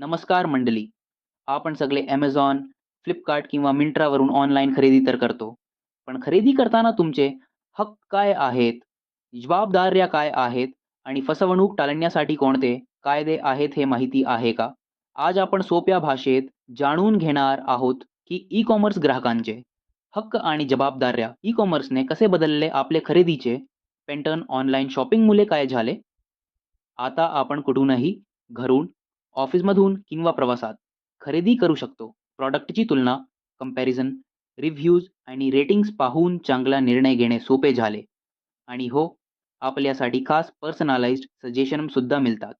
नमस्कार मंडळी. आपण सगळे ॲमेझॉन फ्लिपकार्ट किंवा मिंट्रावरून ऑनलाईन खरेदी तर करतो. पण खरेदी करताना तुमचे हक्क काय आहेत? जबाबदाऱ्या काय आहेत? आणि फसवणूक टाळण्यासाठी कोणते कायदे आहेत हे माहिती आहे का? आज आपण सोप्या भाषेत जाणून घेणार आहोत की ई कॉमर्स ग्राहकांचे हक्क आणि जबाबदाऱ्या ई कॉमर्सने कसे बदलले आपले खरेदीचे? पॅटर्न ऑनलाईन शॉपिंगमुळे काय झाले? आता आपण कुठूनही घरून ऑफिसमधून किंवा प्रवासात खरेदी करू शकतो. प्रॉडक्टची तुलना कंपॅरिझन रिव्ह्यूज आणि रेटिंग्स पाहून चांगला निर्णय घेणे सोपे झाले. आणि हो आपल्यासाठी खास पर्सनलाइज्ड सजेशनसुद्धा मिळतात.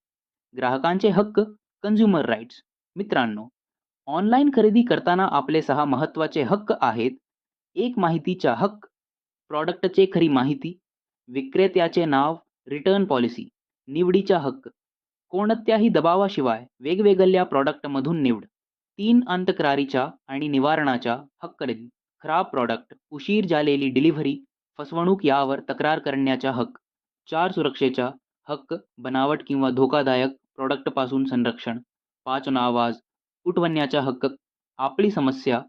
ग्राहकांचे हक्क कन्झ्युमर राईट्स मित्रांनो ऑनलाईन खरेदी करताना आपले सहा महत्त्वाचे हक्क आहेत. एक माहितीचा हक्क प्रॉडक्टचे खरी माहिती विक्रेत्याचे नाव रिटर्न पॉलिसी निवडीचा हक्क. कोणत्याही दबावाशिवाय वेगवेगळ्या प्रॉडक्टमधून निवड. तीन अंतक्रारीच्या आणि निवारणाच्या हक्क खराब प्रॉडक्ट उशीर झालेली डिलिव्हरी फसवणूक यावर तक्रार करण्याचा हक्क चार सुरक्षेचा हक्क बनावट किंवा धोकादायक प्रॉडक्टपासून संरक्षण पाच आवाज उठवण्याचा हक्क आपली समस्या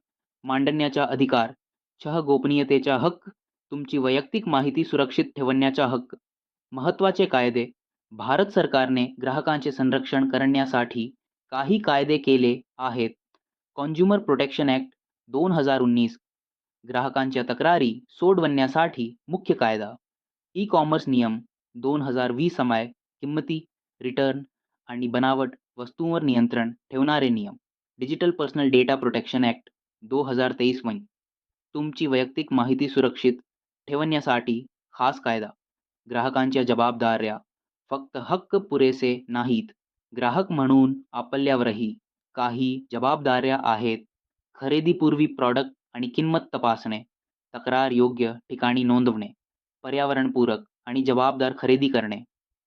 मांडण्याचा अधिकार छह गोपनीयतेचा हक्क तुमची वैयक्तिक माहिती सुरक्षित ठेवण्याचा हक्क महत्त्वाचे कायदे भारत सरकारने ग्राहकांचे संरक्षण करण्यासाठी काही कायदे केले आहेत. कॉन्झ्युमर प्रोटेक्शन ॲक्ट दोन हजार उन्नीस ग्राहकांच्या तक्रारी सोडवण्यासाठी मुख्य कायदा. ई कॉमर्स नियम दोन हजार वीस समाय किंमती रिटर्न आणि बनावट वस्तूंवर नियंत्रण ठेवणारे नियम. Digital personal data protection act दो हजार तेवीस मै तुमची वैयक्तिक माहिती सुरक्षित ठेवण्यासाठी खास कायदा. ग्राहकांच्या जबाबदाऱ्या फक्त हक्क पुरेसे नाहीत. ग्राहक म्हणून आपल्यावरही काही जबाबदाऱ्या आहेत. खरेदीपूर्वी प्रॉडक्ट आणि किंमत तपासणे तक्रार योग्य ठिकाणी नोंदवणे पर्यावरणपूरक आणि जबाबदार खरेदी करणे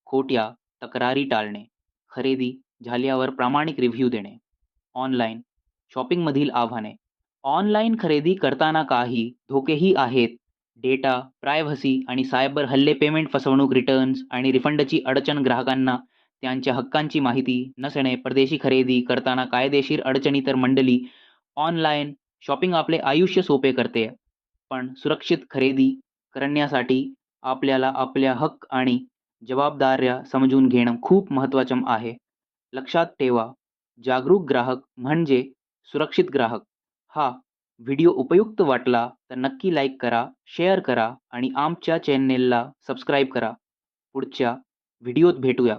खोट्या तक्रारी टाळणे खरेदी झाल्यावर प्रामाणिक रिव्ह्यू देणे ऑनलाईन शॉपिंगमधील आव्हाने. ऑनलाईन खरेदी करताना काही धोकेही आहेत. डेटा प्रायव्हसी आणि सायबर हल्ले पेमेंट फसवणूक रिटर्न्स आणि रिफंडची अडचण ग्राहकांना त्यांच्या हक्कांची माहिती नसणे परदेशी खरेदी करताना कायदेशीर अडचणी तर मंडळी ऑनलाईन शॉपिंग आपले आयुष्य सोपे करते पण सुरक्षित खरेदी करण्यासाठी आपल्याला आपल्या हक्क आणि जबाबदाऱ्या समजून घेणं खूप महत्त्वाचं आहे. लक्षात ठेवा जागरूक ग्राहक म्हणजे सुरक्षित ग्राहक. हा व्हिडिओ उपयुक्त वाटला तर नक्की लाईक करा शेअर करा आणि आमच्या चॅनेलला सबस्क्राईब करा. पुढच्या व्हिडिओत भेटूया.